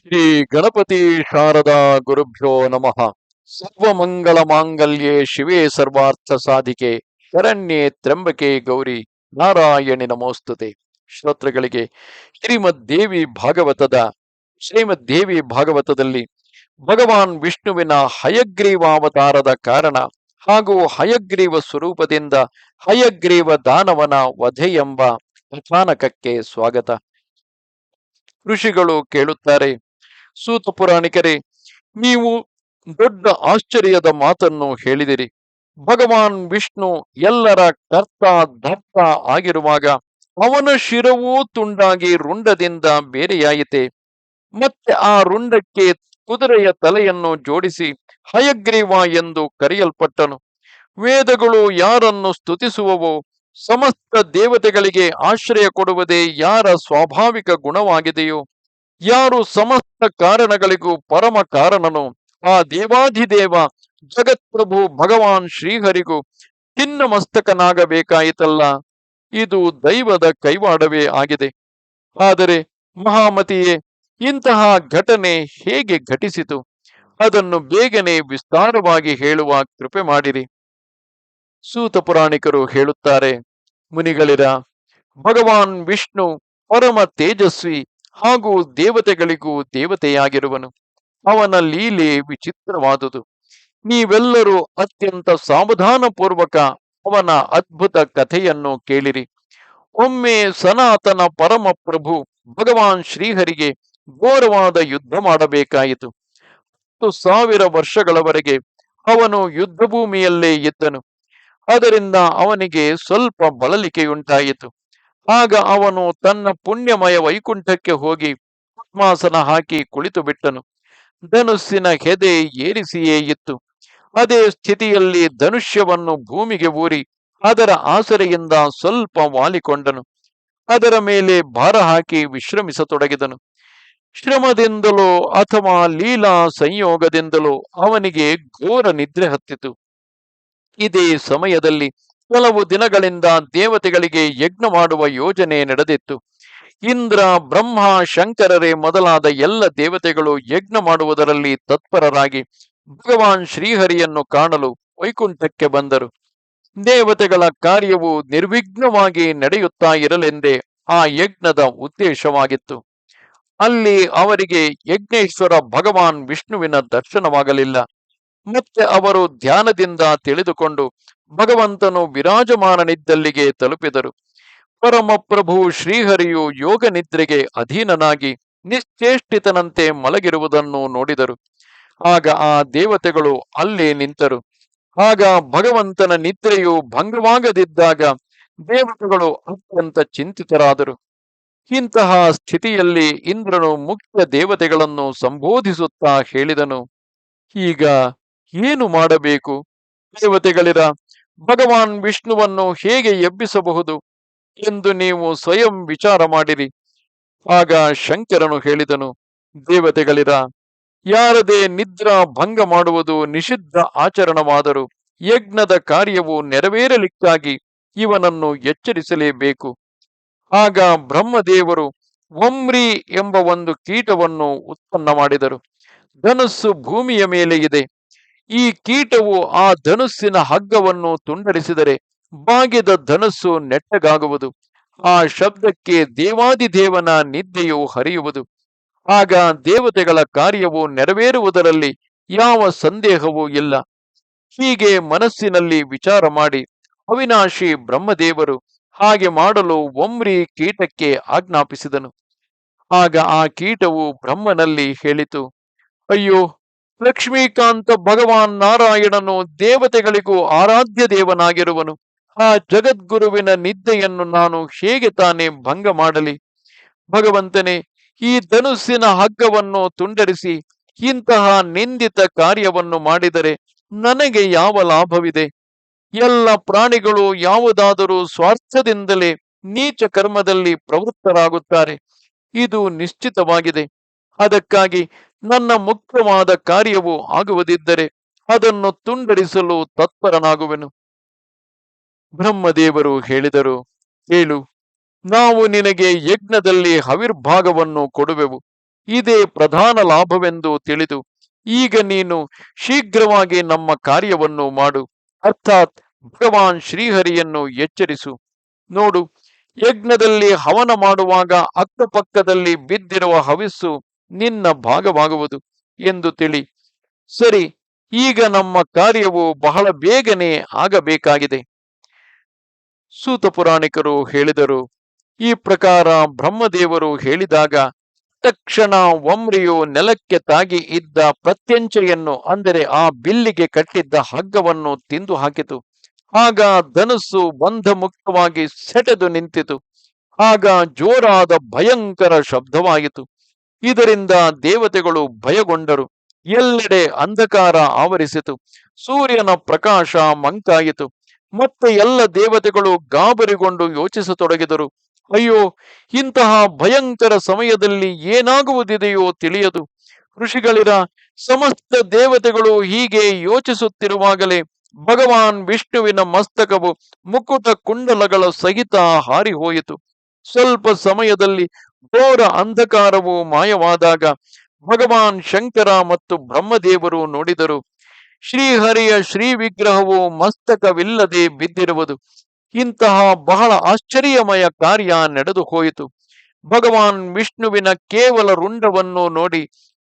ಶ್ರೀ ಗಣಪತಿ ಶಾರದಾ ಗುರುಭ್ಯೋ ನಮಃ. ಸರ್ವಮಂಗಳ ಮಾಂಗಲ್ಯೆ ಶಿವೇ ಸರ್ವಾರ್ಥ ಸಾಧಿಕೆ. ಶರಣ್ಯೆ ತ್ರಂಬಕೆ ಗೌರಿ ನಾರಾಯಣಿ ನಮೋಸ್ತುತೆ. ಶ್ರೋತೃಗಳಿಗೆ ಶ್ರೀಮದ್ ದೇವಿ ಭಾಗವತದ ಶ್ರೀಮದ್ ದೇವಿ ಭಾಗವತದಲ್ಲಿ ಭಗವಾನ್ ವಿಷ್ಣುವಿನ ಹಯಗ್ರೀವಾವತಾರದ ಕಾರಣ ಹಾಗೂ ಹಯಗ್ರೀವ ಸ್ವರೂಪದಿಂದ ಹಯಗ್ರೀವ ದಾನವನ ವಧೆ ಎಂಬ ಕಥಾನಕಕ್ಕೆ ಸ್ವಾಗತ. ಋಷಿಗಳು ಕೇಳುತ್ತಾರೆ ಸೂತ ಪುರಾಣಿಕರೇ, ನೀವು ದೊಡ್ಡ ಆಶ್ಚರ್ಯದ ಮಾತನ್ನು ಹೇಳಿದಿರಿ. ಭಗವಾನ್ ವಿಷ್ಣು ಎಲ್ಲರ ಕರ್ತ ಧರ್ತ ಆಗಿರುವಾಗ ಅವನ ಶಿರವೂ ತುಂಡಾಗಿ ರುಂಡದಿಂದ ಬೇರೆಯಾಯಿತೆ. ಮತ್ತೆ ಆ ರುಂಡಕ್ಕೆ ಕುದುರೆಯ ತಲೆಯನ್ನು ಜೋಡಿಸಿ ಹಯಗ್ರೀವ ಎಂದು ಕರೆಯಲ್ಪಟ್ಟನು. ವೇದಗಳು ಯಾರನ್ನು ಸ್ತುತಿಸುವವೋ, ಸಮಸ್ತ ದೇವತೆಗಳಿಗೆ ಆಶ್ರಯ ಕೊಡುವುದೇ ಯಾರ ಸ್ವಾಭಾವಿಕ ಗುಣವಾಗಿದೆಯೋ ಯಾರು ಸಮಸ್ತ ಕಾರಣಗಳಿಗೂ ಪರಮ ಕಾರಣನು? ಆ ದೇವಾಧಿದೇವ, ಜಗತ್ಪ್ರಭು ಭಗವಾನ್ ಶ್ರೀಹರಿಗೂ ತಿನ್ನಮಸ್ತಕನಾಗಬೇಕಾಯಿತಲ್ಲ ಇದು ದೈವದ ಕೈವಾಡವೇ ಆಗಿದೆ. ಆದರೆ ಮಹಾಮತಿಯೇ, ಇಂತಹ ಘಟನೆ ಹೇಗೆ ಘಟಿಸಿತು? ಅದನ್ನು ಬೇಗನೆ ವಿಸ್ತಾರವಾಗಿ ಹೇಳುವ ಕೃಪೆ ಮಾಡಿರಿ. ಸೂತ ಪುರಾಣಿಕರು ಹೇಳುತ್ತಾರೆ, ಮುನಿಗಳಿರ, ಭಗವಾನ್ ವಿಷ್ಣು ಪರಮ ತೇಜಸ್ವಿ ಹಾಗೂ ದೇವತೆಗಳಿಗೂ ದೇವತೆಯಾಗಿರುವನು. ಅವನ ಲೀಲೆ ವಿಚಿತ್ರವಾದುದು. ನೀವೆಲ್ಲರೂ ಅತ್ಯಂತ ಸಾವಧಾನ ಪೂರ್ವಕ ಅವನ ಅದ್ಭುತ ಕಥೆಯನ್ನು ಕೇಳಿರಿ. ಒಮ್ಮೆ ಸನಾತನ ಪರಮ ಪ್ರಭು ಭಗವಾನ್ ಶ್ರೀಹರಿಗೆ ಘೋರವಾದ ಯುದ್ಧ ಮಾಡಬೇಕಾಯಿತು. ಹತ್ತು ಸಾವಿರ ವರ್ಷಗಳವರೆಗೆ ಅವನು ಯುದ್ಧ ಭೂಮಿಯಲ್ಲೇ ಇದ್ದನು. ಅದರಿಂದ ಅವನಿಗೆ ಸ್ವಲ್ಪ ಬಳಲಿಕೆಯುಂಟಾಯಿತು. ಆಗ ಅವನು ತನ್ನ ಪುಣ್ಯಮಯ ವೈಕುಂಠಕ್ಕೆ ಹೋಗಿ ಪದ್ಮಾಸನ ಹಾಕಿ ಕುಳಿತು ಬಿಟ್ಟನು. ಧನುಸ್ಸಿನ ಹೆದೆ ಏರಿಸಿಯೇ ಇತ್ತು. ಅದೇ ಸ್ಥಿತಿಯಲ್ಲಿ ಧನುಷ್ಯವನ್ನು ಭೂಮಿಗೆ ಊರಿ ಅದರ ಆಸರೆಯಿಂದ ಸ್ವಲ್ಪ ವಾಲಿಕೊಂಡನು. ಅದರ ಮೇಲೆ ಭಾರ ಹಾಕಿ ವಿಶ್ರಮಿಸತೊಡಗಿದನು. ಶ್ರಮದಿಂದಲೋ ಅಥವಾ ಲೀಲಾ ಸಂಯೋಗದಿಂದಲೋ ಅವನಿಗೆ ಘೋರ ನಿದ್ರೆ ಹತ್ತಿತು. ಇದೇ ಸಮಯದಲ್ಲಿ ಕೆಲವು ದಿನಗಳಿಂದ ದೇವತೆಗಳಿಗೆ ಯಜ್ಞ ಮಾಡುವ ಯೋಜನೆ ನಡೆದಿತ್ತು. ಇಂದ್ರ, ಬ್ರಹ್ಮ, ಶಂಕರರೇ ಮೊದಲಾದ ಎಲ್ಲ ದೇವತೆಗಳು ಯಜ್ಞ ಮಾಡುವುದರಲ್ಲಿ ತತ್ಪರರಾಗಿ ಭಗವಾನ್ ಶ್ರೀಹರಿಯನ್ನು ಕಾಣಲು ವೈಕುಂಠಕ್ಕೆ ಬಂದರು. ದೇವತೆಗಳ ಕಾರ್ಯವು ನಿರ್ವಿಘ್ನವಾಗಿ ನಡೆಯುತ್ತಾ ಇರಲೆಂದೇ ಆ ಯಜ್ಞದ ಉದ್ದೇಶವಾಗಿತ್ತು. ಅಲ್ಲಿ ಅವರಿಗೆ ಯಜ್ಞೇಶ್ವರ ಭಗವಾನ್ ವಿಷ್ಣುವಿನ ದರ್ಶನವಾಗಲಿಲ್ಲ. ಮತ್ತೆ ಅವರು ಧ್ಯಾನದಿಂದ ತಿಳಿದುಕೊಂಡು ಭಗವಂತನು ವಿರಾಜಮಾನನಿದ್ದಲ್ಲಿಗೆ ತಲುಪಿದರು. ಪರಮಪ್ರಭು ಶ್ರೀಹರಿಯು ಯೋಗ ನಿದ್ರೆಗೆ ಅಧೀನನಾಗಿ ನಿಶ್ಚೇಷ್ಟಿತನಂತೆ ಮಲಗಿರುವುದನ್ನು ನೋಡಿದರು. ಆಗ ಆ ದೇವತೆಗಳು ಅಲ್ಲೇ ನಿಂತರು. ಆಗ ಭಗವಂತನ ನಿದ್ರೆಯು ಭಂಗವಾಗದಿದ್ದಾಗ ದೇವತೆಗಳು ಅತ್ಯಂತ ಚಿಂತಿತರಾದರು. ಇಂತಹ ಸ್ಥಿತಿಯಲ್ಲಿ ಇಂದ್ರನು ಮುಖ್ಯ ದೇವತೆಗಳನ್ನು ಸಂಬೋಧಿಸುತ್ತಾ ಹೇಳಿದನು. ಈಗ ಏನು ಮಾಡಬೇಕು? ದೇವತೆಗಳಿರ? ಭಗವಾನ್ ವಿಷ್ಣುವನ್ನು ಹೇಗೆ ಎಬ್ಬಿಸಬಹುದು ಎಂದು ನೀವು ಸ್ವಯಂ ವಿಚಾರ ಮಾಡಿರಿ. ಆಗ ಶಂಕರನು ಹೇಳಿದನು, ದೇವತೆಗಳಿರ, ಯಾರದೇ ನಿದ್ರಾ ಭಂಗ ಮಾಡುವುದು ನಿಷಿದ್ಧ ಆಚರಣವಾದರೂ ಯಜ್ಞದ ಕಾರ್ಯವು ನೆರವೇರಲಿಕ್ಕಾಗಿ ಇವನನ್ನು ಎಚ್ಚರಿಸಲೇಬೇಕು. ಆಗ ಬ್ರಹ್ಮದೇವರು ಒಮ್ರಿ ಎಂಬ ಒಂದು ಕೀಟವನ್ನು ಉತ್ಪನ್ನ ಮಾಡಿದರು. ಧನಸ್ಸು ಭೂಮಿಯ ಮೇಲೆ ಇದೆ. ಈ ಕೀಟವು ಆ ಧನುಸ್ಸಿನ ಹಗ್ಗವನ್ನು ತುಂಡರಿಸಿದರೆ ಬಾಗಿದ ಧನುಸ್ಸು ನೆಟ್ಟಗಾಗುವುದು. ಆ ಶಬ್ದಕ್ಕೆ ದೇವಾದಿದೇವನ ನಿದ್ದೆಯು ಹರಿಯುವುದು. ಆಗ ದೇವತೆಗಳ ಕಾರ್ಯವು ನೆರವೇರುವುದರಲ್ಲಿ ಯಾವ ಸಂದೇಹವೂ ಇಲ್ಲ. ಹೀಗೆ ಮನಸ್ಸಿನಲ್ಲಿ ವಿಚಾರ ಮಾಡಿ, ಅವಿನಾಶಿ ಬ್ರಹ್ಮದೇವರು ಹಾಗೆ ಮಾಡಲು ಒಮ್ರಿ ಕೀಟಕ್ಕೆ ಆಜ್ಞಾಪಿಸಿದನು. ಆಗ ಆ ಕೀಟವು ಬ್ರಹ್ಮನಲ್ಲಿ ಹೇಳಿತು, ಅಯ್ಯೋ ಲಕ್ಷ್ಮೀಕಾಂತ ಭಗವಾನ್ ನಾರಾಯಣನು ದೇವತೆಗಳಿಗೂ ಆರಾಧ್ಯ ದೇವನಾಗಿರುವನು. ಆ ಜಗದ್ಗುರುವಿನ ನಿದ್ದೆಯನ್ನು ನಾನು ಹೇಗೆ ತಾನೇ ಭಂಗ ಮಾಡಲಿ? ಭಗವಂತನೇ, ಈ ಧನುಸ್ಸಿನ ಹಗ್ಗವನ್ನು ತುಂಡರಿಸಿ, ಇಂತಹ ನಿಂದಿತ ಕಾರ್ಯವನ್ನು ಮಾಡಿದರೆ ನನಗೆ ಯಾವ ಲಾಭವಿದೆ? ಎಲ್ಲ ಪ್ರಾಣಿಗಳು ಯಾವುದಾದರೂ ಸ್ವಾರ್ಥದಿಂದಲೇ ನೀಚ ಕರ್ಮದಲ್ಲಿ ಪ್ರವೃತ್ತರಾಗುತ್ತಾರೆ. ಇದು ನಿಶ್ಚಿತವಾಗಿದೆ. ಅದಕ್ಕಾಗಿ ನನ್ನ ಮುಖ್ಯವಾದ ಕಾರ್ಯವು ಆಗುವುದಿದ್ದರೆ ಅದನ್ನು ತುಂಡರಿಸಲು ತತ್ಪರನಾಗುವೆನು. ಬ್ರಹ್ಮದೇವರು ಹೇಳಿದರು, ಹೇಳು, ನಾವು ನಿನಗೆ ಯಜ್ಞದಲ್ಲಿ ಹವಿರ್ಭಾಗವನ್ನು ಕೊಡುವೆವು. ಇದೇ ಪ್ರಧಾನ ಲಾಭವೆಂದು ತಿಳಿದು, ಈಗ ನೀನು ಶೀಘ್ರವಾಗಿ ನಮ್ಮ ಕಾರ್ಯವನ್ನು ಮಾಡು. ಅರ್ಥಾತ್ ಭಗವಾನ್ ಶ್ರೀಹರಿಯನ್ನು ಎಚ್ಚರಿಸು. ನೋಡು, ಯಜ್ಞದಲ್ಲಿ ಹವನ ಮಾಡುವಾಗ ಅಕ್ಕಪಕ್ಕದಲ್ಲಿ ಬಿದ್ದಿರುವ ಹವಿಸ್ಸು ನಿನ್ನ ಭಾಗವಾಗುವುದು ಎಂದು ತಿಳಿ. ಸರಿ, ಈಗ ನಮ್ಮ ಕಾರ್ಯವು ಬಹಳ ಬೇಗನೆ ಆಗಬೇಕಾಗಿದೆ. ಸೂತ ಪುರಾಣಿಕರು ಹೇಳಿದರು, ಈ ಪ್ರಕಾರ ಬ್ರಹ್ಮದೇವರು ಹೇಳಿದಾಗ, ತಕ್ಷಣ ಒಮ್ರಿಯು ನೆಲಕ್ಕೆ ತಾಗಿ ಇದ್ದ ಪ್ರತ್ಯಂಚೆಯನ್ನು, ಅಂದರೆ ಆ ಬಿಲ್ಲಿಗೆ ಕಟ್ಟಿದ್ದ ಹಗ್ಗವನ್ನು ತಿಂದು ಹಾಕಿತು. ಆಗ ಧನಸ್ಸು ಬಂಧಮುಕ್ತವಾಗಿ ಸೆಟೆದು ನಿಂತಿತು. ಆಗ ಜೋರಾದ ಭಯಂಕರ ಶಬ್ದವಾಯಿತು. ಇದರಿಂದ ದೇವತೆಗಳು ಭಯಗೊಂಡರು. ಎಲ್ಲೆಡೆ ಅಂಧಕಾರ ಆವರಿಸಿತು. ಸೂರ್ಯನ ಪ್ರಕಾಶ ಮಂಕಾಯಿತು. ಮತ್ತೆ ಎಲ್ಲ ದೇವತೆಗಳು ಗಾಬರಿಗೊಂಡು ಯೋಚಿಸತೊಡಗಿದರು. ಅಯ್ಯೋ, ಇಂತಹ ಭಯಂಕರ ಸಮಯದಲ್ಲಿ ಏನಾಗುವುದಿದೆಯೋ ತಿಳಿಯದು. ಋಷಿಗಳಿರ, ಸಮಸ್ತ ದೇವತೆಗಳು ಹೀಗೆ ಯೋಚಿಸುತ್ತಿರುವಾಗಲೇ ಭಗವಾನ್ ವಿಷ್ಣುವಿನ ಮಸ್ತಕವು ಮುಕುಟ ಕುಂಡಲಗಳ ಸಹಿತ ಹಾರಿ ಹೋಯಿತು ಸ್ವಲ್ಪ ಸಮಯದಲ್ಲಿ ಘೋರ ಅಂಧಕಾರವು ಮಾಯವಾದಾಗ ಭಗವಾನ್ ಶಂಕರ ಮತ್ತು ಬ್ರಹ್ಮದೇವರು ನೋಡಿದರು. ಶ್ರೀಹರಿಯ ಶ್ರೀ ವಿಗ್ರಹವು ಮಸ್ತಕವಿಲ್ಲದೆ ಬಿದ್ದಿರುವುದು. ಇಂತಹ ಬಹಳ ಆಶ್ಚರ್ಯಮಯ ಕಾರ್ಯ ನಡೆದು ಹೋಯಿತು. ಭಗವಾನ್ ವಿಷ್ಣುವಿನ ಕೇವಲ ರುಂಡವನ್ನು ನೋಡಿ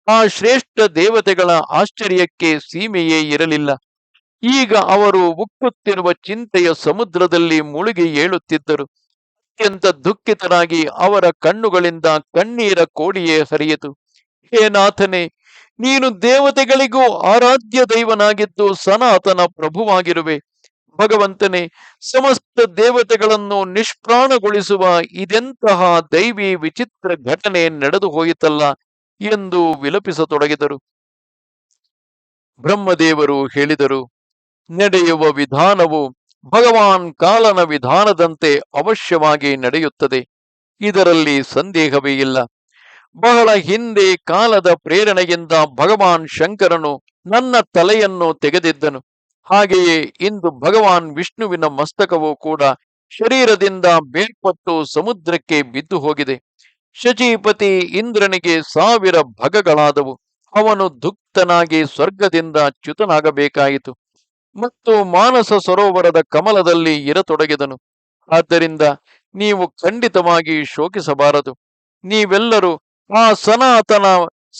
ಆ ಶ್ರೇಷ್ಠ ದೇವತೆಗಳ ಆಶ್ಚರ್ಯಕ್ಕೆ ಸೀಮೆಯೇ ಇರಲಿಲ್ಲ. ಈಗ ಅವರು ಉಕ್ಕುತ್ತಿರುವ ಚಿಂತೆಯ ಸಮುದ್ರದಲ್ಲಿ ಮುಳುಗಿ ಏಳುತ್ತಿದ್ದರು. ಅತ್ಯಂತ ದುಃಖಿತನಾಗಿ ಅವರ ಕಣ್ಣುಗಳಿಂದ ಕಣ್ಣೀರ ಕೋಡಿಯೇ ಹರಿಯಿತು ಹೇ ನಾಥನೇ, ನೀನು ದೇವತೆಗಳಿಗೂ ಆರಾಧ್ಯ ದೈವನಾಗಿದ್ದು ಸನಾತನ ಪ್ರಭುವಾಗಿರುವೆ. ಭಗವಂತನೇ, ಸಮಸ್ತ ದೇವತೆಗಳನ್ನು ನಿಷ್ಪ್ರಾಣಗೊಳಿಸುವ ಇದೆಂತಹ ದೈವಿ ವಿಚಿತ್ರ ಘಟನೆ ನಡೆದು ಹೋಯಿತಲ್ಲ ಎಂದು ವಿಲಪಿಸತೊಡಗಿದರು. ಬ್ರಹ್ಮದೇವರು ಹೇಳಿದರು, ನಡೆಯುವ ವಿಧಾನವು ಭಗವಾನ್ ಕಾಲನ ವಿಧಾನದಂತೆ ಅವಶ್ಯವಾಗಿ ನಡೆಯುತ್ತದೆ. ಇದರಲ್ಲಿ ಸಂದೇಹವೇ ಇಲ್ಲ. ಬಹಳ ಹಿಂದೆ ಕಾಲದ ಪ್ರೇರಣೆಯಿಂದ ಭಗವಾನ್ ಶಂಕರನು ನನ್ನ ತಲೆಯನ್ನು ತೆಗೆದಿದ್ದನು. ಹಾಗೆಯೇ ಇಂದು ಭಗವಾನ್ ವಿಷ್ಣುವಿನ ಮಸ್ತಕವು ಕೂಡ ಶರೀರದಿಂದ ಬೇರ್ಪಟ್ಟು ಸಮುದ್ರಕ್ಕೆ ಬಿದ್ದು ಹೋಗಿದೆ. ಶಚಿಪತಿ ಇಂದ್ರನಿಗೆ ಸಾವಿರ ಭಗಗಳಾದವು. ಅವನು ದುಕ್ತನಾಗಿ ಸ್ವರ್ಗದಿಂದ ಚ್ಯುತನಾಗಬೇಕಾಯಿತು. ಮತ್ತು ಮಾನಸ ಸರೋವರದ ಕಮಲದಲ್ಲಿ ಇರತೊಡಗಿದನು. ಆದ್ದರಿಂದ ನೀವು ಖಂಡಿತವಾಗಿ ಶೋಕಿಸಬಾರದು. ನೀವೆಲ್ಲರೂ ಆ ಸನಾತನ,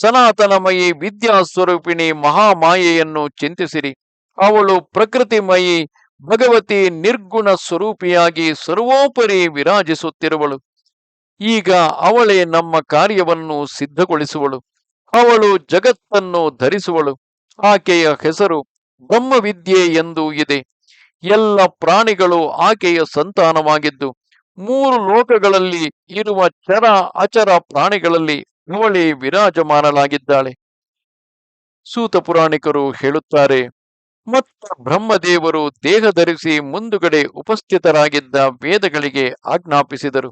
ಸನಾತನಮಯಿ ವಿದ್ಯಾ ಸ್ವರೂಪಿಣಿ ಮಹಾಮಾಯೆಯನ್ನು ಚಿಂತಿಸಿರಿ. ಅವಳು ಪ್ರಕೃತಿಮಯಿ, ಭಗವತಿ ನಿರ್ಗುಣ ಸ್ವರೂಪಿಯಾಗಿ ಸರ್ವೋಪರಿ ವಿರಾಜಿಸುತ್ತಿರುವಳು. ಈಗ ಅವಳೇ ನಮ್ಮ ಕಾರ್ಯವನ್ನು ಸಿದ್ಧಗೊಳಿಸುವಳು. ಅವಳು ಜಗತ್ತನ್ನು ಧರಿಸುವಳು. ಆಕೆಯ ಹೆಸರು ಬ್ರಹ್ಮವಿದ್ಯೆ ಎಂದು ಇದೆ. ಎಲ್ಲ ಪ್ರಾಣಿಗಳು ಆಕೆಯ ಸಂತಾನವಾಗಿದ್ದು, ಮೂರು ಲೋಕಗಳಲ್ಲಿ ಇರುವ ಚರ ಅಚರ ಪ್ರಾಣಿಗಳಲ್ಲಿ ಅವಳಿ ವಿರಾಜಮಾನಲಾಗಿದ್ದಾಳೆ ಸೂತ ಪುರಾಣಿಕರು ಹೇಳುತ್ತಾರೆ, ಮತ್ತ ಬ್ರಹ್ಮದೇವರು ದೇಹ ಧರಿಸಿ ಮುಂದುಗಡೆ ಉಪಸ್ಥಿತರಾಗಿದ್ದ ವೇದಗಳಿಗೆ ಆಜ್ಞಾಪಿಸಿದರು.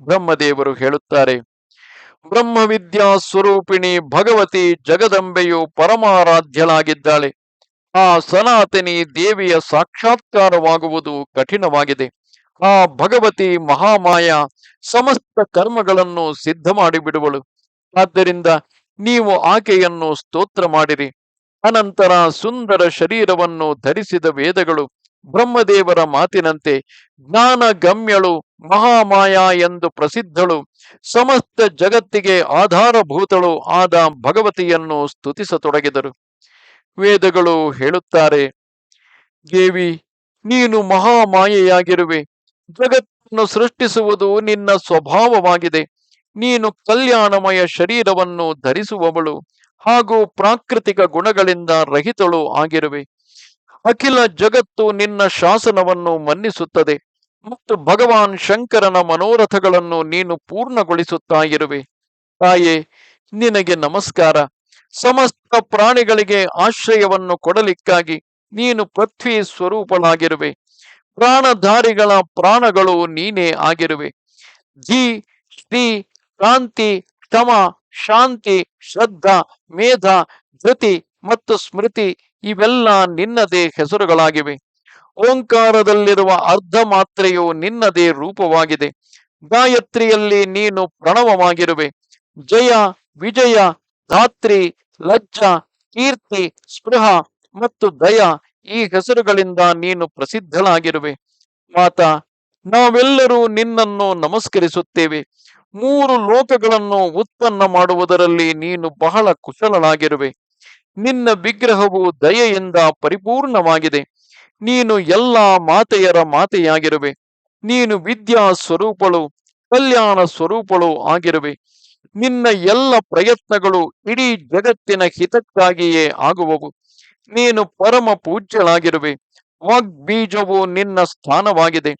ಬ್ರಹ್ಮದೇವರು ಹೇಳುತ್ತಾರೆ, ಬ್ರಹ್ಮವಿದ್ಯಾ ಸ್ವರೂಪಿಣಿ ಭಗವತಿ ಜಗದಂಬೆಯು ಪರಮಾರಾಧ್ಯಳಾಗಿದ್ದಾಳೆ. ಆ ಸನಾತನಿ ದೇವಿಯ ಸಾಕ್ಷಾತ್ಕಾರವಾಗುವುದು ಕಠಿಣವಾಗಿದೆ. ಆ ಭಗವತಿ ಮಹಾಮಾಯ ಸಮಸ್ತ ಕರ್ಮಗಳನ್ನು ಸಿದ್ಧ ಮಾಡಿಬಿಡುವಳು. ಆದ್ದರಿಂದ ನೀವು ಆಕೆಯನ್ನು ಸ್ತೋತ್ರ ಮಾಡಿರಿ. ಅನಂತರ ಸುಂದರ ಶರೀರವನ್ನು ಧರಿಸಿದ ವೇದಗಳು ಬ್ರಹ್ಮದೇವರ ಮಾತಿನಂತೆ ಜ್ಞಾನ ಗಮ್ಯಳು ಮಹಾಮಾಯ ಎಂದು ಪ್ರಸಿದ್ಧಳು. ಸಮಸ್ತ ಜಗತ್ತಿಗೆ ಆಧಾರಭೂತಳು ಆದ ಭಗವತಿಯನ್ನು ಸ್ತುತಿಸತೊಡಗಿದರು. ವೇದಗಳು ಹೇಳುತ್ತಾರೆ, ದೇವಿ, ನೀನು ಮಹಾಮಾಯೆಯಾಗಿರುವೆ. ಜಗತ್ತನ್ನು ಸೃಷ್ಟಿಸುವುದು ನಿನ್ನ ಸ್ವಭಾವವಾಗಿದೆ. ನೀನು ಕಲ್ಯಾಣಮಯ ಶರೀರವನ್ನು ಧರಿಸುವವಳು ಹಾಗೂ ಪ್ರಾಕೃತಿಕ ಗುಣಗಳಿಂದ ರಹಿತಳು ಆಗಿರುವೆ. ಅಖಿಲ ಜಗತ್ತು ನಿನ್ನ ಶಾಸನವನ್ನು ಮನ್ನಿಸುತ್ತದೆ ಮತ್ತು ಭಗವಾನ್ ಶಂಕರನ ಮನೋರಥಗಳನ್ನು ನೀನು ಪೂರ್ಣಗೊಳಿಸುತ್ತಾ ಇರುವೆ ತಾಯೇ, ನಿನಗೆ ನಮಸ್ಕಾರ. ಸಮಸ್ತ ಪ್ರಾಣಿಗಳಿಗೆ ಆಶ್ರಯವನ್ನು ಕೊಡಲಿಕ್ಕಾಗಿ ನೀನು ಪೃಥ್ವಿ ಸ್ವರೂಪಳಾಗಿರುವೆ. ಪ್ರಾಣಧಾರಿಗಳ ಪ್ರಾಣಗಳು ನೀನೇ ಆಗಿರುವೆ. ಜಿ, ಶ್ರೀ, ಕಾಂತಿ ಕ್ಷಮ ಶಾಂತಿ, ಶ್ರದ್ಧಾ, ಮೇಧ ಧೃತಿ ಮತ್ತು ಸ್ಮೃತಿ ಇವೆಲ್ಲ ನಿನ್ನದೇ ಹೆಸರುಗಳಾಗಿವೆ. ಓಂಕಾರದಲ್ಲಿರುವ ಅರ್ಧ ಮಾತ್ರೆಯು ನಿನ್ನದೇ ರೂಪವಾಗಿದೆ. ಗಾಯತ್ರಿಯಲ್ಲಿ ನೀನು ಪ್ರಣವವಾಗಿರುವೆ. ಜಯ, ವಿಜಯ, ಧಾತ್ರಿ ಲಜ್ಜ, ಕೀರ್ತಿ, ಸ್ಪೃಹ ಮತ್ತು ದಯ ಈ ಹೆಸರುಗಳಿಂದ ನೀನು ಪ್ರಸಿದ್ಧಳಾಗಿರುವೆ. ಮಾತ, ನಾವೆಲ್ಲರೂ ನಿನ್ನನ್ನು ನಮಸ್ಕರಿಸುತ್ತೇವೆ. ಮೂರು ಲೋಕಗಳನ್ನು ಉತ್ಪನ್ನ ಮಾಡುವುದರಲ್ಲಿ ನೀನು ಬಹಳ ಕುಶಲನಾಗಿರುವೆ ನಿನ್ನ ವಿಗ್ರಹವು ದಯೆಯಿಂದ ಪರಿಪೂರ್ಣವಾಗಿದೆ. ನೀನು ಎಲ್ಲ ಮಾತೆಯರ ಮಾತೆಯಾಗಿರುವೆ. ನೀನು ವಿದ್ಯಾ ಸ್ವರೂಪಳು, ಕಲ್ಯಾಣ ಸ್ವರೂಪಳು ಆಗಿರುವೆ. ನಿನ್ನ ಎಲ್ಲ ಪ್ರಯತ್ನಗಳು ಇಡೀ ಜಗತ್ತಿನ ಹಿತಕ್ಕಾಗಿಯೇ ಆಗುವವು. ನೀನು ಪರಮ ಪೂಜ್ಯಳಾಗಿರುವೆ. ವಾಗ್ಬೀಜವು ನಿನ್ನ ಸ್ಥಾನವಾಗಿದೆ.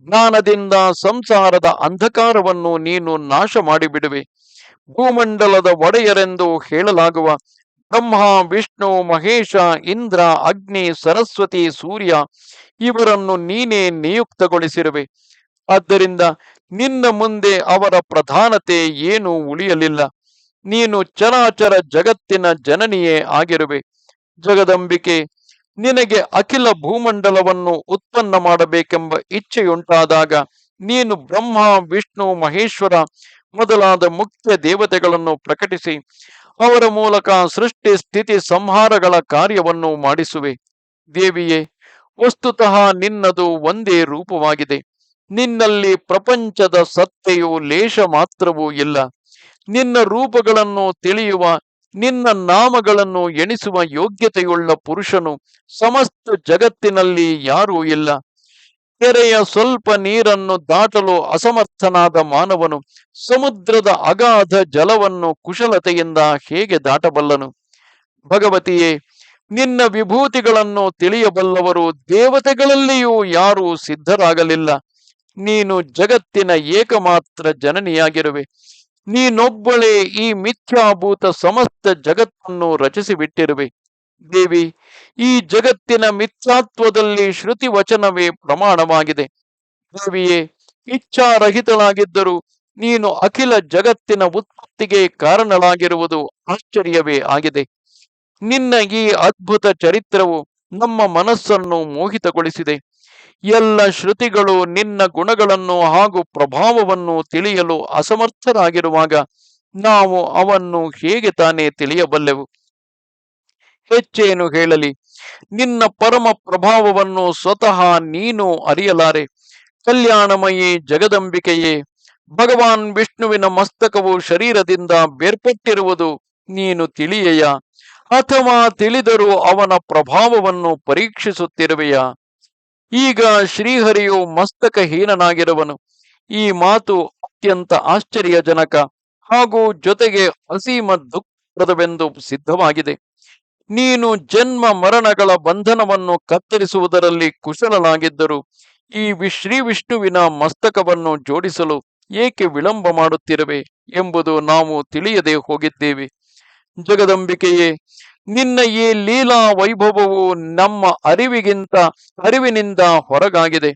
ಜ್ಞಾನದಿಂದ ಸಂಸಾರದ ಅಂಧಕಾರವನ್ನು ನೀನು ನಾಶ ಮಾಡಿಬಿಡುವೆ ಭೂಮಂಡಲದ ಒಡೆಯರೆಂದು ಹೇಳಲಾಗುವ ಬ್ರಹ್ಮ, ವಿಷ್ಣು, ಮಹೇಶ, ಇಂದ್ರ, ಅಗ್ನಿ, ಸರಸ್ವತಿ, ಸೂರ್ಯ, ಇವರನ್ನು ನೀನೇ ನಿಯುಕ್ತಗೊಳಿಸಿರುವೆ. ಆದ್ದರಿಂದ ನಿನ್ನ ಮುಂದೆ ಅವರ ಪ್ರಧಾನತೆ ಏನೂ ಉಳಿಯಲಿಲ್ಲ. ನೀನು ಚರಾಚರ ಜಗತ್ತಿನ ಜನನಿಯೇ ಆಗಿರುವೆ. ಜಗದಂಬಿಕೆ, ನಿನಗೆ ಅಖಿಲ ಭೂಮಂಡಲವನ್ನು ಉತ್ಪನ್ನ ಮಾಡಬೇಕೆಂಬ ಇಚ್ಛೆಯುಂಟಾದಾಗ ನೀನು ಬ್ರಹ್ಮ, ವಿಷ್ಣು, ಮಹೇಶ್ವರ ಮೊದಲಾದ ಮುಖ್ಯ ದೇವತೆಗಳನ್ನು ಪ್ರಕಟಿಸಿ ಅವರ ಮೂಲಕ ಸೃಷ್ಟಿ, ಸ್ಥಿತಿ, ಸಂಹಾರಗಳ ಕಾರ್ಯವನ್ನು ಮಾಡಿಸುವೆ. ದೇವಿಯೇ, ವಸ್ತುತಃ ನಿನ್ನದು ಒಂದೇ ರೂಪವಾಗಿದೆ. ನಿನ್ನಲ್ಲಿ ಪ್ರಪಂಚದ ಸತ್ತೆಯು ಲೇಷ ಮಾತ್ರವೂ ಇಲ್ಲ. ನಿನ್ನ ರೂಪಗಳನ್ನು ತಿಳಿಯುವ, ನಿನ್ನ ನಾಮಗಳನ್ನು ಎಣಿಸುವ ಯೋಗ್ಯತೆಯುಳ್ಳ ಪುರುಷನು ಸಮಸ್ತ ಜಗತ್ತಿನಲ್ಲಿ ಯಾರೂ ಇಲ್ಲ. ಕೆರೆಯ ಸ್ವಲ್ಪ ನೀರನ್ನು ದಾಟಲು ಅಸಮರ್ಥನಾದ ಮಾನವನು ಸಮುದ್ರದ ಅಗಾಧ ಜಲವನ್ನು ಕುಶಲತೆಯಿಂದ ಹೇಗೆ ದಾಟಬಲ್ಲನು? ಭಗವತಿಯೇ, ನಿನ್ನ ವಿಭೂತಿಗಳನ್ನು ತಿಳಿಯಬಲ್ಲವರು ದೇವತೆಗಳಲ್ಲಿಯೂ ಯಾರೂ ಸಿದ್ಧರಾಗಲಿಲ್ಲ. ನೀನು ಜಗತ್ತಿನ ಏಕಮಾತ್ರ ಜನನಿಯಾಗಿರುವೆ. ನೀನೊಬ್ಬಳೇ ಈ ಮಿಥ್ಯಾಭೂತ ಸಮಸ್ತ ಜಗತ್ತನ್ನು ರಚಿಸಿಬಿಟ್ಟಿರುವೆ. ದೇವಿ, ಈ ಜಗತ್ತಿನ ಮಿಥ್ಯಾತ್ವದಲ್ಲಿ ಶ್ರುತಿ ವಚನವೇ ಪ್ರಮಾಣವಾಗಿದೆ. ದೇವಿಯೇ, ಇಚ್ಛಾರಹಿತಳಾಗಿದ್ದರೂ ನೀನು ಅಖಿಲ ಜಗತ್ತಿನ ಉತ್ಪತ್ತಿಗೆ ಕಾರಣಳಾಗಿರುವುದು ಆಶ್ಚರ್ಯವೇ ಆಗಿದೆ. ನಿನ್ನ ಈ ಅದ್ಭುತ ಚರಿತ್ರವು ನಮ್ಮ ಮನಸ್ಸನ್ನು ಮೋಹಿತಗೊಳಿಸಿದೆ. ಎಲ್ಲ ಶ್ರುತಿಗಳು ನಿನ್ನ ಗುಣಗಳನ್ನು ಹಾಗೂ ಪ್ರಭಾವವನ್ನು ತಿಳಿಯಲು ಅಸಮರ್ಥರಾಗಿರುವಾಗ ನಾವು ಅವನ್ನು ಹೇಗೆ ತಾನೇ ತಿಳಿಯಬಲ್ಲೆವು? ಹೆಚ್ಚೇನು ಹೇಳಲಿ, ನಿನ್ನ ಪರಮ ಪ್ರಭಾವವನ್ನು ಸ್ವತಃ ನೀನು ಅರಿಯಲಾರೆ. ಕಲ್ಯಾಣಮಯಿ ಜಗದಂಬಿಕೆಯೇ, ಭಗವಾನ್ ವಿಷ್ಣುವಿನ ಮಸ್ತಕವು ಶರೀರದಿಂದ ಬೇರ್ಪಟ್ಟಿರುವುದು ನೀನು ತಿಳಿಯೆಯ? ಅಥವಾ ತಿಳಿದರೂ ಅವನ ಪ್ರಭಾವವನ್ನು ಪರೀಕ್ಷಿಸುತ್ತಿರುವೆಯಾ? ಈಗ ಶ್ರೀಹರಿಯು ಮಸ್ತಕಹೀನನಾಗಿರುವನು. ಈ ಮಾತು ಅತ್ಯಂತ ಆಶ್ಚರ್ಯಜನಕ ಹಾಗೂ ಜೊತೆಗೆ ಅಸೀಮ ದುಃಖದವೆಂದು ಸಿದ್ಧವಾಗಿದೆ. ನೀನು ಜನ್ಮ ಮರಣಗಳ ಬಂಧನವನ್ನು ಕತ್ತರಿಸುವುದರಲ್ಲಿ ಕುಶಲನಾಗಿದ್ದರು ಈ ಶ್ರೀ ವಿಷ್ಣುವಿನ ಮಸ್ತಕವನ್ನು ಜೋಡಿಸಲು ಏಕೆ ವಿಳಂಬ ಮಾಡುತ್ತಿರುವೆ ಎಂಬುದು ನಾವು ತಿಳಿಯದೆ ಹೋಗಿದ್ದೇವೆ. ಜಗದಂಬಿಕೆಯೇ ನಿನ್ನ ಈ ಲೀಲಾ ವೈಭವವು ನಮ್ಮ ಅರಿವಿಗಿಂತ, ಅರಿವಿನಿಂದ ಹೊರಗಾಗಿದೆ.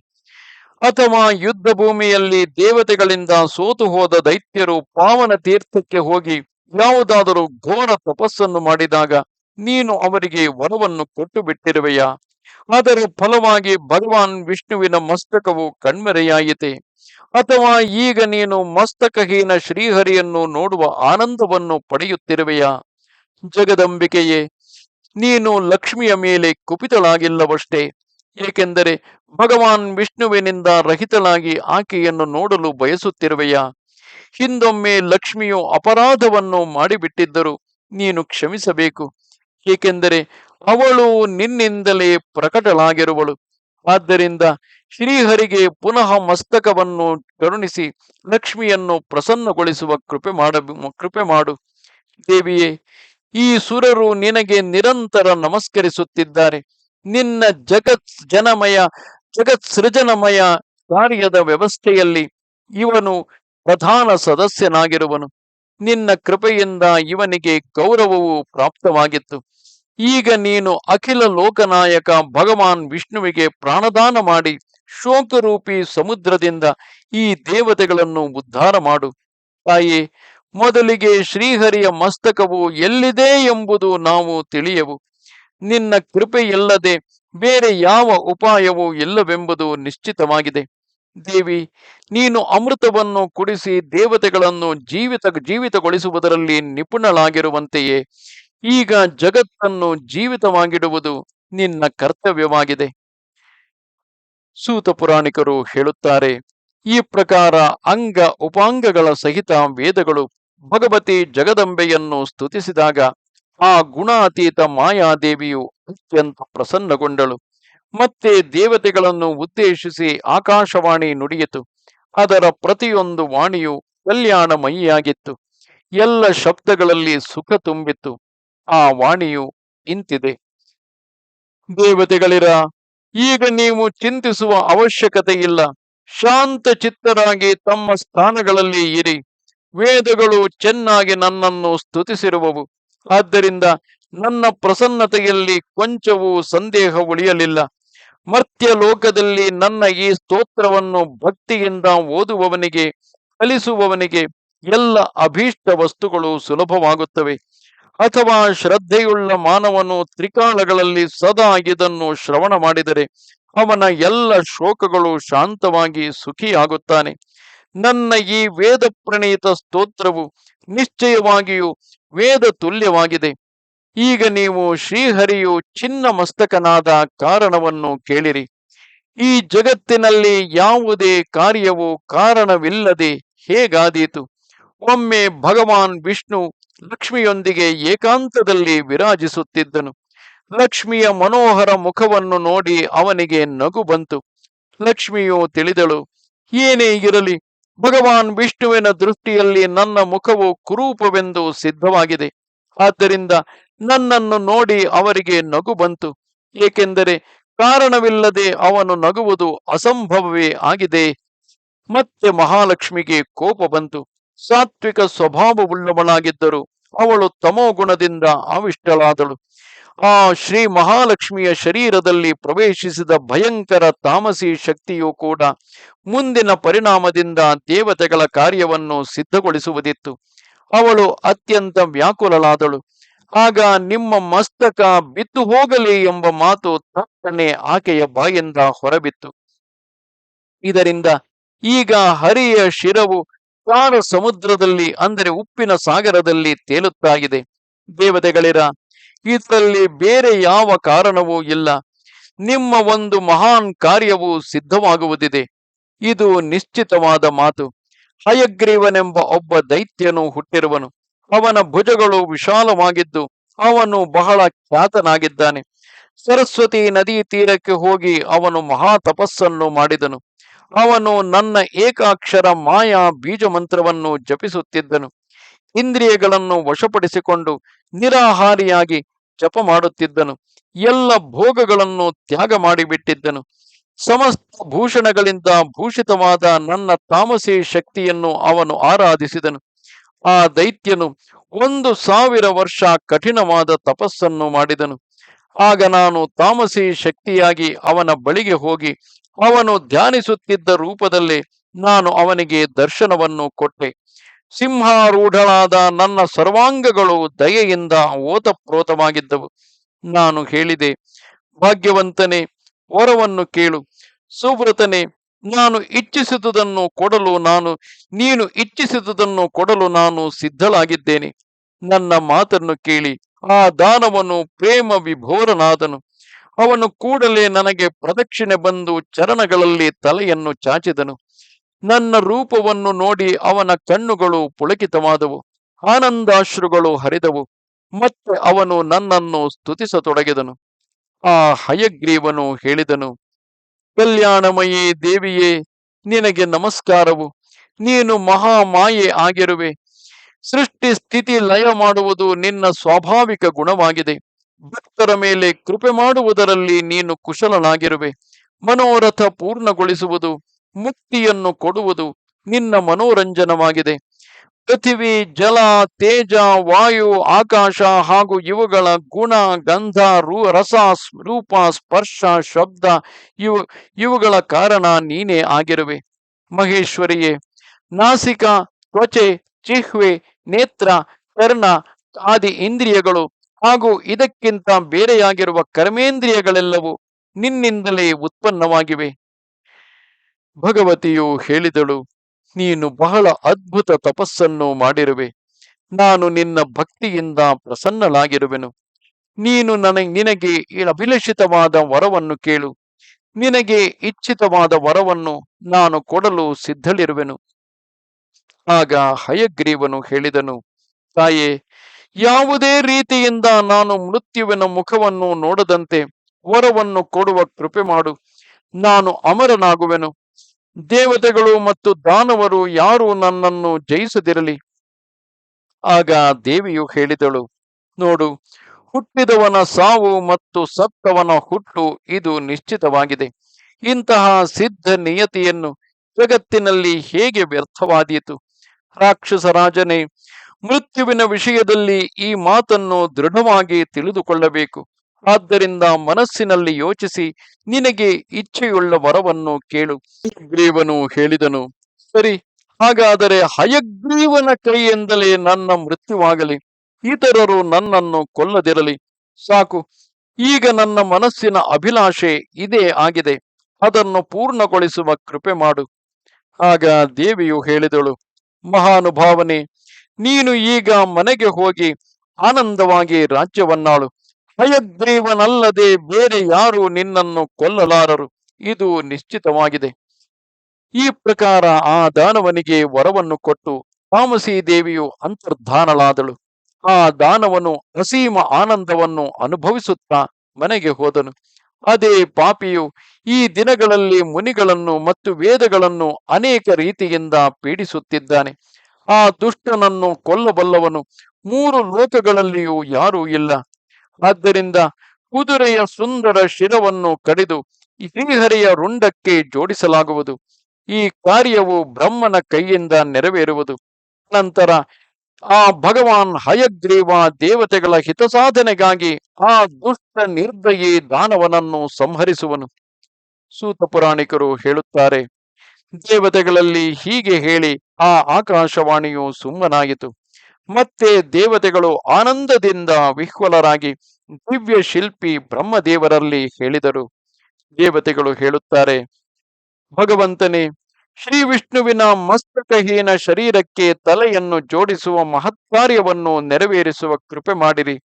ಅಥವಾ ಯುದ್ಧ ಭೂಮಿಯಲ್ಲಿ ದೇವತೆಗಳಿಂದ ಸೋತು ಹೋದ ದೈತ್ಯರು ಪಾವನ ತೀರ್ಥಕ್ಕೆ ಹೋಗಿ ಯಾವುದಾದರೂ ಘೋರ ತಪಸ್ಸನ್ನು ಮಾಡಿದಾಗ ನೀನು ಅವರಿಗೆ ವರವನ್ನು ಕೊಟ್ಟು ಬಿಟ್ಟಿರುವೆಯಾ ಅದರ ಫಲವಾಗಿ ಭಗವಾನ್ ವಿಷ್ಣುವಿನ ಮಸ್ತಕವು ಕಣ್ಮರೆಯಾಯಿತೆ. ಅಥವಾ ಈಗ ನೀನು ಮಸ್ತಕಹೀನ ಶ್ರೀಹರಿಯನ್ನು ನೋಡುವ ಆನಂದವನ್ನು ಪಡೆಯುತ್ತಿರುವೆಯಾ? ಜಗದಂಬಿಕೆಯೇ, ನೀನು ಲಕ್ಷ್ಮಿಯ ಮೇಲೆ ಕುಪಿತಳಾಗಿಲ್ಲವಷ್ಟೇ, ಏಕೆಂದರೆ ಭಗವಾನ್ ವಿಷ್ಣುವಿನಿಂದ ರಹಿತಳಾಗಿ ಆಕೆಯನ್ನು ನೋಡಲು ಬಯಸುತ್ತಿರುವೆಯಾ? ಹಿಂದೊಮ್ಮೆ ಲಕ್ಷ್ಮಿಯು ಅಪರಾಧವನ್ನು ಮಾಡಿಬಿಟ್ಟಿದ್ದರು ನೀನು ಕ್ಷಮಿಸಬೇಕು, ಏಕೆಂದರೆ ಅವಳು ನಿನ್ನಿಂದಲೇ ಪ್ರಕಟಳಾಗಿರುವಳು. ಆದ್ದರಿಂದ ಶ್ರೀಹರಿಗೆ ಪುನಃ ಮಸ್ತಕವನ್ನು ಕರುಣಿಸಿ ಲಕ್ಷ್ಮಿಯನ್ನು ಪ್ರಸನ್ನಗೊಳಿಸುವ ಕೃಪೆ ಮಾಡ, ಕೃಪೆ ಮಾಡು. ದೇವಿಯೇ ಈ ಸುರರು ನಿನಗೆ ನಿರಂತರ ನಮಸ್ಕರಿಸುತ್ತಿದ್ದಾರೆ. ನಿನ್ನ ಜಗತ್ ಜನಮಯ, ಜಗತ್ ಸೃಜನಮಯ ಕಾರ್ಯದ ವ್ಯವಸ್ಥೆಯಲ್ಲಿ ಇವನು ಪ್ರಧಾನ ಸದಸ್ಯನಾಗಿರುವನು. ನಿನ್ನ ಕೃಪೆಯಿಂದ ಇವನಿಗೆ ಗೌರವವು ಪ್ರಾಪ್ತವಾಗಿತ್ತು. ಈಗ ನೀನು ಅಖಿಲ ಲೋಕನಾಯಕ ಭಗವಾನ್ ವಿಷ್ಣುವಿಗೆ ಪ್ರಾಣದಾನ ಮಾಡಿ ಶೋಕರೂಪಿ ಸಮುದ್ರದಿಂದ ಈ ದೇವತೆಗಳನ್ನು ಉದ್ಧಾರ ಮಾಡು. ತಾಯಿ ಮೊದಲಿಗೆ ಶ್ರೀಹರಿಯ ಮಸ್ತಕವು ಎಲ್ಲಿದೆ ಎಂಬುದು ನಾವು ತಿಳಿಯವು. ನಿನ್ನ ಕೃಪೆ ಇಲ್ಲದೆ ಬೇರೆ ಯಾವ ಉಪಾಯವೂ ಇಲ್ಲವೆಂಬುದು ನಿಶ್ಚಿತವಾಗಿದೆ. ದೇವಿ, ನೀನು ಅಮೃತವನ್ನು ಕುಡಿಸಿ ದೇವತೆಗಳನ್ನು ಜೀವಿತ, ಜೀವಿತಗೊಳಿಸುವುದರಲ್ಲಿ ನಿಪುಣಳಾಗಿರುವಂತೆಯೇ, ಈಗ ಜಗತ್ತನ್ನು ಜೀವಿತವಾಗಿಡುವುದು ನಿನ್ನ ಕರ್ತವ್ಯವಾಗಿದೆ. ಸೂತ ಪುರಾಣಿಕರು ಹೇಳುತ್ತಾರೆ, ಈ ಪ್ರಕಾರ ಅಂಗ, ಉಪಾಂಗಗಳ ಸಹಿತ ವೇದಗಳು ಭಗವತಿ ಜಗದಂಬೆಯನ್ನು ಸ್ತುತಿಸಿದಾಗ ಆ ಗುಣಾತೀತ ಮಾಯಾದೇವಿಯು ಅತ್ಯಂತ ಪ್ರಸನ್ನಗೊಂಡಳು. ಮತ್ತೆ ದೇವತೆಗಳನ್ನು ಉದ್ದೇಶಿಸಿ ಆಕಾಶವಾಣಿ ನುಡಿಯಿತು. ಅದರ ಪ್ರತಿಯೊಂದು ವಾಣಿಯು ಕಲ್ಯಾಣಮಯಿಯಾಗಿತ್ತು. ಎಲ್ಲ ಶಬ್ದಗಳಲ್ಲಿ ಸುಖ ತುಂಬಿತ್ತು. ಆ ವಾಣಿಯು ಇಂತಿದೆ ದೇವತೆಗಳಿರ, ಈಗ ನೀವು ಚಿಂತಿಸುವ ಅವಶ್ಯಕತೆ ಇಲ್ಲ ಶಾಂತ ಚಿತ್ತರಾಗಿ ತಮ್ಮ ಸ್ಥಾನಗಳಲ್ಲಿ ಇರಿ. ವೇದಗಳು ಚೆನ್ನಾಗಿ ನನ್ನನ್ನು ಸ್ತುತಿಸಿರುವವು. ಆದ್ದರಿಂದ ನನ್ನ ಪ್ರಸನ್ನತೆಯಲ್ಲಿ ಕೊಂಚವೂ ಸಂದೇಹ ಉಳಿಯಲಿಲ್ಲ. ಮರ್ತ್ಯ ಲೋಕದಲ್ಲಿ ನನ್ನ ಈ ಸ್ತೋತ್ರವನ್ನು ಭಕ್ತಿಯಿಂದ ಓದುವವನಿಗೆ, ಕಲಿಸುವವನಿಗೆ ಎಲ್ಲ ಅಭೀಷ್ಟ ವಸ್ತುಗಳು ಸುಲಭವಾಗುತ್ತವೆ. ಅಥವಾ ಶ್ರದ್ಧೆಯುಳ್ಳ ಮಾನವನು ತ್ರಿಕಾಲಗಳಲ್ಲಿ ಸದಾ ಇದನ್ನು ಶ್ರವಣ ಮಾಡಿದರೆ ಅವನ ಎಲ್ಲ ಶೋಕಗಳು ಶಾಂತವಾಗಿ ಸುಖಿಯಾಗುತ್ತಾನೆ. ನನ್ನ ಈ ವೇದ ಪ್ರಣೀತ ಸ್ತೋತ್ರವು ನಿಶ್ಚಯವಾಗಿಯೂ ವೇದ ತುಲ್ಯವಾಗಿದೆ. ಈಗ ನೀವು ಶ್ರೀಹರಿಯು ಚಿನ್ನ ಮಸ್ತಕನಾದ ಕಾರಣವನ್ನು ಕೇಳಿರಿ. ಈ ಜಗತ್ತಿನಲ್ಲಿ ಯಾವುದೇ ಕಾರ್ಯವು ಕಾರಣವಿಲ್ಲದೆ ಹೇಗಾದೀತು? ಒಮ್ಮೆ ಭಗವಾನ್ ವಿಷ್ಣು ಲಕ್ಷ್ಮಿಯೊಂದಿಗೆ ಏಕಾಂತದಲ್ಲಿ ವಿರಾಜಿಸುತ್ತಿದ್ದನು. ಲಕ್ಷ್ಮಿಯ ಮನೋಹರ ಮುಖವನ್ನು ನೋಡಿ ಅವನಿಗೆ ನಗು ಬಂತು. ಲಕ್ಷ್ಮಿಯು ತಿಳಿದಳು, ಏನೇ ಇರಲಿ ಭಗವಾನ್ ವಿಷ್ಣುವಿನ ದೃಷ್ಟಿಯಲ್ಲಿ ನನ್ನ ಮುಖವು ಕುರೂಪವೆಂದು ಸಿದ್ಧವಾಗಿದೆ. ಆದ್ದರಿಂದ ನನ್ನನ್ನು ನೋಡಿ ಅವರಿಗೆ ನಗು ಬಂತು. ಏಕೆಂದರೆ ಕಾರಣವಿಲ್ಲದೆ ಅವನು ನಗುವುದು ಅಸಂಭವವೇ ಆಗಿದೆ. ಮತ್ತೆ ಮಹಾಲಕ್ಷ್ಮಿಗೆ ಕೋಪ ಬಂತು. ಸಾತ್ವಿಕ ಸ್ವಭಾವವುಳ್ಳವಳಾಗಿದ್ದರು ಅವಳು ತಮೋಗುಣದಿಂದ ಆವಿಷ್ಟಳಾದಳು. ಆ ಶ್ರೀ ಮಹಾಲಕ್ಷ್ಮಿಯ ಶರೀರದಲ್ಲಿ ಪ್ರವೇಶಿಸಿದ ಭಯಂಕರ ತಾಮಸಿ ಶಕ್ತಿಯು ಕೂಡ ಮುಂದಿನ ಪರಿಣಾಮದಿಂದ ದೇವತೆಗಳ ಕಾರ್ಯವನ್ನು ಸಿದ್ಧಗೊಳಿಸುವುದಿತ್ತು. ಅವಳು ಅತ್ಯಂತ ವ್ಯಾಕುಲಳಾದಳು. ಆಗ ನಿಮ್ಮ ಮಸ್ತಕ ಬಿದ್ದು ಹೋಗಲಿ ಎಂಬ ಮಾತು ತಕ್ಕನೆ ಆಕೆಯ ಬಾಯಿಂದ ಹೊರಬಿತ್ತು. ಇದರಿಂದ ಈಗ ಹರಿಯ ಶಿರವು ಕಾರ ಸಮುದ್ರದಲ್ಲಿ, ಅಂದರೆ ಉಪ್ಪಿನ ಸಾಗರದಲ್ಲಿ ತೇಲುತ್ತಾಗಿದೆ. ದೇವತೆಗಳಿರ ಇದರಲ್ಲಿ ಬೇರೆ ಯಾವ ಕಾರಣವೂ ಇಲ್ಲ. ನಿಮ್ಮ ಒಂದು ಮಹಾನ್ ಕಾರ್ಯವು ಸಿದ್ಧವಾಗುವುದಿದೆ. ಇದು ನಿಶ್ಚಿತವಾದ ಮಾತು. ಹಯಗ್ರೀವನೆಂಬ ಒಬ್ಬ ದೈತ್ಯನು ಹುಟ್ಟಿರುವನು. ಅವನ ಭುಜಗಳು ವಿಶಾಲವಾಗಿದ್ದು ಅವನು ಬಹಳ ಖ್ಯಾತನಾಗಿದ್ದಾನೆ. ಸರಸ್ವತಿ ನದಿ ತೀರಕ್ಕೆ ಹೋಗಿ ಅವನು ಮಹಾ ತಪಸ್ಸನ್ನು ಮಾಡಿದನು. ಅವನು ನನ್ನ ಏಕಾಕ್ಷರ ಮಾಯಾ ಬೀಜ ಮಂತ್ರವನ್ನು ಜಪಿಸುತ್ತಿದ್ದನು. ಇಂದ್ರಿಯಗಳನ್ನು ವಶಪಡಿಸಿಕೊಂಡು ನಿರಾಹಾರಿಯಾಗಿ ಜಪ ಮಾಡುತ್ತಿದ್ದನು. ಎಲ್ಲ ಭೋಗಗಳನ್ನು ತ್ಯಾಗ ಮಾಡಿಬಿಟ್ಟಿದ್ದನು. ಸಮಸ್ತ ಭೂಷಣಗಳಿಂದ ಭೂಷಿತವಾದ ನನ್ನ ತಾಮಸಿ ಶಕ್ತಿಯನ್ನು ಅವನು ಆರಾಧಿಸಿದನು. ಆ ದೈತ್ಯನು ಒಂದು ಸಾವಿರ ವರ್ಷ ಕಠಿಣವಾದ ತಪಸ್ಸನ್ನು ಮಾಡಿದನು. ಆಗ ನಾನು ತಾಮಸಿ ಶಕ್ತಿಯಾಗಿ ಅವನ ಬಳಿಗೆ ಹೋಗಿ ಅವನು ಧ್ಯಾನಿಸುತ್ತಿದ್ದ ರೂಪದಲ್ಲಿ ನಾನು ಅವನಿಗೆ ದರ್ಶನವನ್ನು ಕೊಟ್ಟೆ. ಸಿಂಹಾರೂಢಳಾದ ನನ್ನ ಸರ್ವಾಂಗಗಳು ದಯೆಯಿಂದ ಓತಪ್ರೋತವಾಗಿದ್ದವು. ನಾನು ಹೇಳಿದೆ, ಭಾಗ್ಯವಂತನೇ, ವರವನ್ನು ಕೇಳು. ಸುವ್ರತನೆ, ನಾನು ಇಚ್ಛಿಸಿದುದನ್ನು ಕೊಡಲು ನಾನು, ನೀನು ಇಚ್ಛಿಸಿದುದನ್ನು ಕೊಡಲು ನಾನು ಸಿದ್ಧಳಾಗಿದ್ದೇನೆ. ನನ್ನ ಮಾತನ್ನು ಕೇಳಿ, ಆ ದಾನವನು ಪ್ರೇಮ ವಿಭೋರನಾದನು. ಅವನು ಕೂಡಲೇ ನನಗೆ ಪ್ರದಕ್ಷಿಣೆ ಬಂದು ಚರಣಗಳಲ್ಲಿ ತಲೆಯನ್ನು ಚಾಚಿದನು. ನನ್ನ ರೂಪವನ್ನು ನೋಡಿ ಅವನ ಕಣ್ಣುಗಳು ಪುಳಕಿತವಾದವು, ಆನಂದಾಶ್ರುಗಳು ಹರಿದವು, ಮತ್ತೆ ಅವನು ನನ್ನನ್ನು ಸ್ತುತಿಸತೊಡಗಿದನು. ಆ ಹಯಗ್ರೀವನು ಹೇಳಿದನು, ಕಲ್ಯಾಣಮಯಿ ದೇವಿಯೇ, ನಿನಗೆ ನಮಸ್ಕಾರವು. ನೀನು ಮಹಾಮಾಯೆ ಆಗಿರುವೆ. ಸೃಷ್ಟಿ ಸ್ಥಿತಿ ಲಯ ಮಾಡುವುದು ನಿನ್ನ ಸ್ವಾಭಾವಿಕ ಗುಣವಾಗಿದೆ. ಭಕ್ತರ ಮೇಲೆ ಕೃಪೆ ಮಾಡುವುದರಲ್ಲಿ ನೀನು ಕುಶಲನಾಗಿರುವೆ. ಮನೋರಥ ಪೂರ್ಣಗೊಳಿಸುವುದು ಮುಕ್ತಿಯನ್ನು ಕೊಡುವುದು ನಿನ್ನ ಮನೋರಂಜನವಾಗಿದೆ. ಪೃಥಿವಿ, ಜಲ, ತೇಜ, ವಾಯು, ಆಕಾಶ ಹಾಗೂ ಇವುಗಳ ಗುಣ, ಗಂಧ, ರೂ, ರಸ ರೂಪ, ಸ್ಪರ್ಶ, ಶಬ್ದ ಇವು, ಇವುಗಳ ಕಾರಣ ನೀನೇ ಆಗಿರುವೆ. ಮಹೇಶ್ವರಿಯೇ, ನಾಸಿಕ, ತ್ವಚೆ, ಚಿಹ್ವೆ, ನೇತ್ರ, ಕರ್ಣ ಆದಿ ಇಂದ್ರಿಯಗಳು ಹಾಗೂ ಇದಕ್ಕಿಂತ ಬೇರೆಯಾಗಿರುವ ಕರ್ಮೇಂದ್ರಿಯಗಳೆಲ್ಲವೂ ನಿನ್ನಿಂದಲೇ ಉತ್ಪನ್ನವಾಗಿವೆ. ಭಗವತಿಯು ಹೇಳಿದಳು, ನೀನು ಬಹಳ ಅದ್ಭುತ ತಪಸ್ಸನ್ನು ಮಾಡಿರುವೆ. ನಾನು ನಿನ್ನ ಭಕ್ತಿಯಿಂದ ಪ್ರಸನ್ನಳಾಗಿರುವೆನು. ನೀನು ನನಗೆ, ನಿನಗೆ ಅಭಿಲಷಿತವಾದ ವರವನ್ನು ಕೇಳು. ನಿನಗೆ ಇಚ್ಛಿತವಾದ ವರವನ್ನು ನಾನು ಕೊಡಲು ಸಿದ್ಧಳಿರುವೆನು. ಆಗ ಹಯಗ್ರೀವನು ಹೇಳಿದನು, ತಾಯೇ, ಯಾವುದೇ ರೀತಿಯಿಂದ ನಾನು ಮೃತ್ಯುವಿನ ಮುಖವನ್ನು ನೋಡದಂತೆ ವರವನ್ನು ಕೊಡುವ ಕೃಪೆ ಮಾಡು. ನಾನು ಅಮರನಾಗುವೆನು. ದೇವತೆಗಳು ಮತ್ತು ದಾನವರು ಯಾರು ನನ್ನನ್ನು ಜಯಿಸದಿರಲಿ. ಆಗ ದೇವಿಯು ಹೇಳಿದಳು, ನೋಡು, ಹುಟ್ಟಿದವನ ಸಾವು ಮತ್ತು ಸತ್ತವನ ಹುಟ್ಟು ಇದು ನಿಶ್ಚಿತವಾಗಿದೆ. ಇಂತಹ ಸಿದ್ಧ ನಿಯತಿಯನ್ನು ಜಗತ್ತಿನಲ್ಲಿ ಹೇಗೆ ವ್ಯರ್ಥವಾದೀತು? ರಾಕ್ಷಸ ರಾಜನೇ, ಮೃತ್ಯುವಿನ ವಿಷಯದಲ್ಲಿ ಈ ಮಾತನ್ನು ದೃಢವಾಗಿ ತಿಳಿದುಕೊಳ್ಳಬೇಕು. ಆದ್ದರಿಂದ ಮನಸ್ಸಿನಲ್ಲಿ ಯೋಚಿಸಿ, ನಿನಗೆ ಇಚ್ಛೆಯುಳ್ಳ ವರವನ್ನು ಕೇಳು. ಗ್ರೀವನು ಹೇಳಿದನು, ಸರಿ, ಹಾಗಾದರೆ ಹಯಗ್ರೀವನ ಕೈಯಿಂದಲೇ ನನ್ನ ಮೃತ್ಯುವಾಗಲಿ, ಇತರರು ನನ್ನನ್ನು ಕೊಲ್ಲದಿರಲಿ. ಸಾಕು, ಈಗ ನನ್ನ ಮನಸ್ಸಿನ ಅಭಿಲಾಷೆ ಇದೇ ಆಗಿದೆ, ಅದನ್ನು ಪೂರ್ಣಗೊಳಿಸುವ ಕೃಪೆ ಮಾಡು. ಆಗ ದೇವಿಯು ಹೇಳಿದಳು, ಮಹಾನುಭಾವನೆ, ನೀನು ಈಗ ಮನೆಗೆ ಹೋಗಿ ಆನಂದವಾಗಿ ರಾಜ್ಯವನ್ನಾಳು. ಹಯಗ್ರೀವನಲ್ಲದೆ ಬೇರೆ ಯಾರು ನಿನ್ನನ್ನು ಕೊಲ್ಲಲಾರರು. ಇದು ನಿಶ್ಚಿತವಾಗಿದೆ. ಈ ಪ್ರಕಾರ ಆ ದಾನವನಿಗೆ ವರವನ್ನು ಕೊಟ್ಟು ತಾಮಸಿ ದೇವಿಯು ಅಂತರ್ಧಾನಳಾದಳು. ಆ ದಾನವನು ಅಸೀಮ ಆನಂದವನ್ನು ಅನುಭವಿಸುತ್ತಾ ಮನೆಗೆ ಹೋದನು. ಅದೇ ಪಾಪಿಯು ಈ ದಿನಗಳಲ್ಲಿ ಮುನಿಗಳನ್ನು ಮತ್ತು ವೇದಗಳನ್ನು ಅನೇಕ ರೀತಿಯಿಂದ ಪೀಡಿಸುತ್ತಿದ್ದಾನೆ. ಆ ದುಷ್ಟನನ್ನು ಕೊಲ್ಲಬಲ್ಲವನು ಮೂರು ಲೋಕಗಳಲ್ಲಿಯೂ ಯಾರೂ ಇಲ್ಲ. ಆದ್ದರಿಂದ ಕುದುರೆಯ ಸುಂದರ ಶಿರವನ್ನು ಕಡಿದು ಶ್ರೀಹರಿಯ ರುಂಡಕ್ಕೆ ಜೋಡಿಸಲಾಗುವುದು. ಈ ಕಾರ್ಯವು ಬ್ರಹ್ಮನ ಕೈಯಿಂದ ನೆರವೇರುವುದು. ನಂತರ ಆ ಭಗವಾನ್ ಹಯಗ್ರೀವ ದೇವತೆಗಳ ಹಿತಸಾಧನೆಗಾಗಿ ಆ ದುಷ್ಟ ನಿರ್ದಯಿ ದಾನವನನ್ನು ಸಂಹರಿಸುವನು. ಸೂತ ಪುರಾಣಿಕರು ಹೇಳುತ್ತಾರೆ, ದೇವತೆಗಳಲ್ಲಿ ಹೀಗೆ ಹೇಳಿ ಆ ಆಕಾಶವಾಣಿಯು ಸುಮ್ಮನಾಯಿತು. ಮತ್ತೆ ದೇವತೆಗಳು ಆನಂದದಿಂದ ವಿಹ್ವಲರಾಗಿ ದಿವ್ಯ ಶಿಲ್ಪಿ ಬ್ರಹ್ಮದೇವರಲ್ಲಿ ಹೇಳಿದರು. ದೇವತೆಗಳು ಹೇಳುತ್ತಾರೆ, ಭಗವಂತನೇ, ಶ್ರೀ ವಿಷ್ಣುವಿನ ಮಸ್ತಕಹೀನ ಶರೀರಕ್ಕೆ ತಲೆಯನ್ನು ಜೋಡಿಸುವ ಮಹತ್ಕಾರ್ಯವನ್ನು ನೆರವೇರಿಸುವ ಕೃಪೆ ಮಾಡಿರಿ.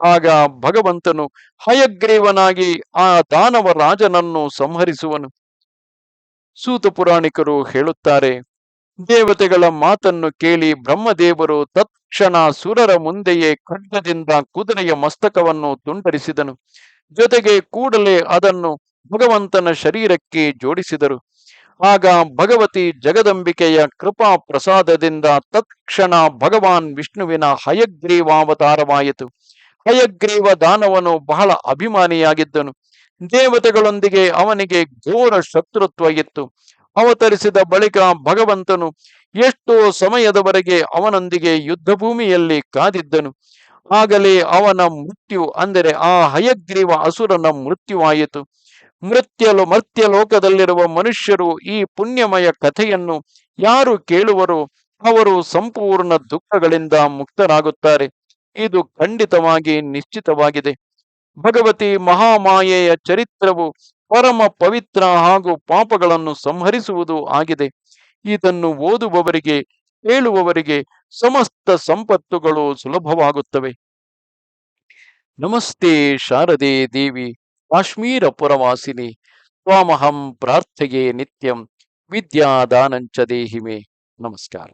ಆಗ ಭಗವಂತನು ಹಯಗ್ರೀವನಾಗಿ ಆ ದಾನವ ರಾಜನನ್ನು ಸಂಹರಿಸುವನು. ಸೂತ ಪುರಾಣಿಕರು ಹೇಳುತ್ತಾರೆ ದೇವತೆಗಳ ಮಾತನ್ನು ಕೇಳಿ ಬ್ರಹ್ಮದೇವರು ತತ್ಕ್ಷಣ ಸುರರ ಮುಂದೆಯೇ ಖಡ್ಗದಿಂದ ಕುದುರೆಯ ಮಸ್ತಕವನ್ನು ತುಂಡರಿಸಿದನು. ಜೊತೆಗೆ ಕೂಡಲೇ ಅದನ್ನು ಭಗವಂತನ ಶರೀರಕ್ಕೆ ಜೋಡಿಸಿದರು. ಆಗ ಭಗವತಿ ಜಗದಂಬಿಕೆಯ ಕೃಪಾ ಪ್ರಸಾದದಿಂದ ತತ್ಕ್ಷಣ ಭಗವಾನ್ ವಿಷ್ಣುವಿನ ಹಯಗ್ರೀವಾವತಾರವಾಯಿತು. ಹಯಗ್ರೀವ ದಾನವನು ಬಹಳ ಅಭಿಮಾನಿಯಾಗಿದ್ದನು. ದೇವತೆಗಳೊಂದಿಗೆ ಅವನಿಗೆ ಘೋರ ಶತ್ರುತ್ವ ಇತ್ತು. ಅವತರಿಸಿದ ಬಳಿಕ ಭಗವಂತನು ಎಷ್ಟೋ ಸಮಯದವರೆಗೆ ಅವನೊಂದಿಗೆ ಯುದ್ಧ ಭೂಮಿಯಲ್ಲಿ ಕಾದಿದ್ದನು. ಆಗಲೇ ಅವನ ಮೃತ್ಯು, ಅಂದರೆ ಆ ಹಯಗ್ರೀವ ಅಸುರನ ಮೃತ್ಯುವಾಯಿತು. ಮೃತ್ಯಲು ಮರ್ತ್ಯ ಲೋಕದಲ್ಲಿರುವ ಮನುಷ್ಯರು ಈ ಪುಣ್ಯಮಯ ಕಥೆಯನ್ನು ಯಾರು ಕೇಳುವರು ಅವರು ಸಂಪೂರ್ಣ ದುಃಖಗಳಿಂದ ಮುಕ್ತರಾಗುತ್ತಾರೆ. ಇದು ಖಂಡಿತವಾಗಿ ನಿಶ್ಚಿತವಾಗಿದೆ. ಭಗವತಿ ಮಹಾಮಾಯೆಯ ಚರಿತ್ರವು ಪರಮ ಪವಿತ್ರ ಹಾಗೂ ಪಾಪಗಳನ್ನು ಸಂಹರಿಸುವುದು ಆಗಿದೆ. ಇದನ್ನು ಓದುವವರಿಗೆ ಹೇಳುವವರಿಗೆ ಸಮಸ್ತ ಸಂಪತ್ತುಗಳು ಸುಲಭವಾಗುತ್ತವೆ. ನಮಸ್ತೆ ಶಾರದೆ ದೇವಿ ಕಾಶ್ಮೀರ ಪುರವಾಸಿನಿ ತ್ವಾಮಹಂ ಪ್ರಾರ್ಥೆಯೇ ನಿತ್ಯಂ, ವಿದ್ಯಾದಾನಂಚ ದೇಹಿಮೆ. ನಮಸ್ಕಾರ.